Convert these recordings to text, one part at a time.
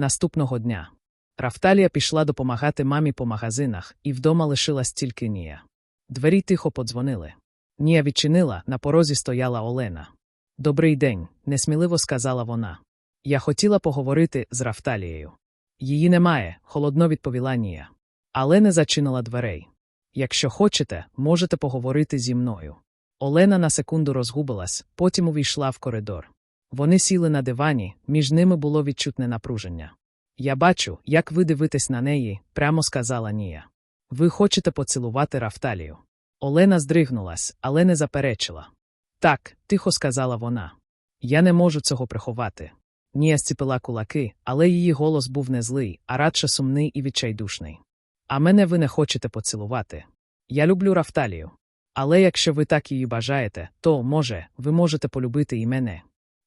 Наступного дня. Рафталія пішла допомагати мамі по магазинах, і вдома лишилась тільки Нія. Двері тихо подзвонили. Нія відчинила, на порозі стояла Олена. Добрий день, несміливо сказала вона. Я хотіла поговорити з Рафталією. Її немає, холодно відповіла Нія. Але не зачинила дверей. Якщо хочете, можете поговорити зі мною. Олена на секунду розгубилась, потім увійшла в коридор. Вони сіли на дивані, між ними було відчутне напруження. Я бачу, як ви дивитесь на неї, прямо сказала Нія. Ви хочете поцілувати Рафталію. Олена здригнулась, але не заперечила. Так, тихо сказала вона. Я не можу цього приховати. Нія зціпила кулаки, але її голос був не злий, а радше сумний і відчайдушний. А мене ви не хочете поцілувати. Я люблю Рафталію. Але якщо ви так її бажаєте, то, може, ви можете полюбити і мене.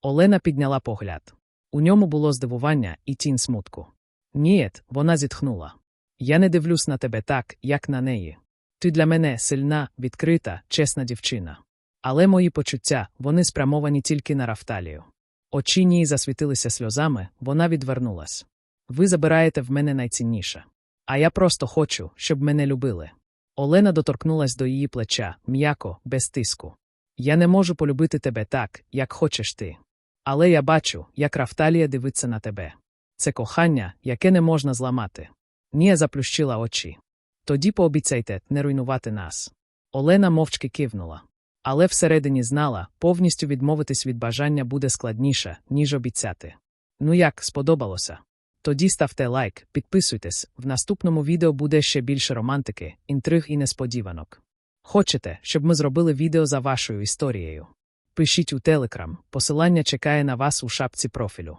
Олена підняла погляд. У ньому було здивування і тінь смутку. Нієт, вона зітхнула. Я не дивлюсь на тебе так, як на неї. Ти для мене сильна, відкрита, чесна дівчина. Але мої почуття, вони спрямовані тільки на Рафталію. Очі Нії засвітилися сльозами, вона відвернулась. Ви забираєте в мене найцінніше. А я просто хочу, щоб мене любили. Олена доторкнулась до її плеча, м'яко, без тиску. Я не можу полюбити тебе так, як хочеш ти. Але я бачу, як Рафталія дивиться на тебе. Це кохання, яке не можна зламати. Нія заплющила очі. Тоді пообіцяйте не руйнувати нас. Олена мовчки кивнула. Але всередині знала, повністю відмовитись від бажання буде складніше, ніж обіцяти. Ну як, сподобалося? Тоді ставте лайк, підписуйтесь, в наступному відео буде ще більше романтики, інтриг і несподіванок. Хочете, щоб ми зробили відео за вашою історією? Пишіть у Телеграм, посилання чекає на вас у шапці профілю.